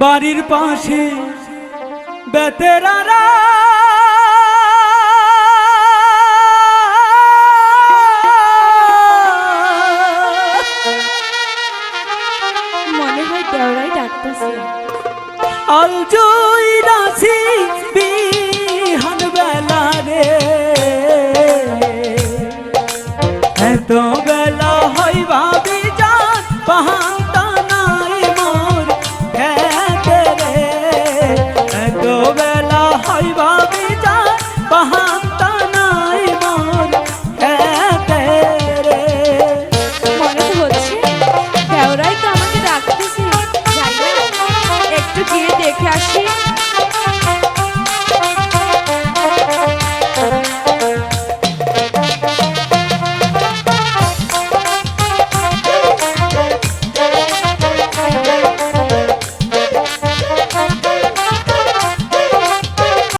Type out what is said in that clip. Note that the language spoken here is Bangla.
বাড়ির পাশে বেতেরারা মনে হয় দেওরাই ডাকতেছে। আল জুই বিহান বেলা রে। এত বেলা হয় ভাবি যান পাহান্তা দেখে আসি।